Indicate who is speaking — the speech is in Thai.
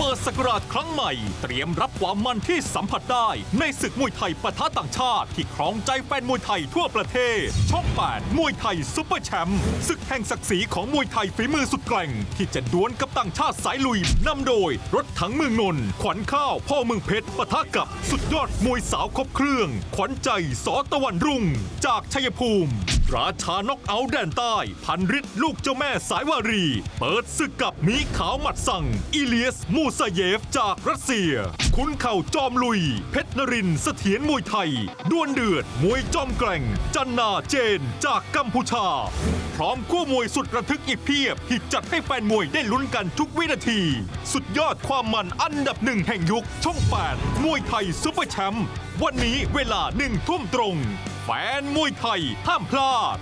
Speaker 1: เปิดสกราชครั้งใหม่ เตรียมรับความมันที่สัมผัสได้ ในศึกมวยไทยปะทะต่างชาติ ที่ครองใจแฟนมวยไทยทั่วประเทศ ช่อง 8 มวยไทยซุปเปอร์แชมป์ศึกแห่งศักดิ์ศรีของมวยไทยฝีมือสุดแกร่ง ที่จะดวลกับต่างชาติสายลุยนำโดย รถถังเมืองนนท์ขวัญข้าวพ่อเมืองเพชรปะทะกับสุดยอดมวยสาวครบเครื่อง ขวัญใจสอตะวันรุ่ง จากชัยภูมิ ราชานกเอาแดนใต้ พันฤทธิ์ลูกเจ้าแม่สายวารี เปิดศึกกับมีขาวหมัดสั่ง อิเลียส มูซาเยฟจากรัสเซีย คุณเข่าจอมลุย เพชรนรินเสถียรมวยไทย ด้วลเดือด มวยจอมแกร่ง จันนาเจนจากกัมพูชา พร้อมคู่มวยสุดระทึกอีกเพียบที่จัดให้แฟนมวยได้ลุ้นกันทุกวินาที สุดยอดความมันอันดับหนึ่งแห่งยุคช่อง8มวยไทยซุปเปอร์แชมป์ วันนี้เวลาหนึ่งทุ่มตรง แฟนมวยไทยห้ามพลาด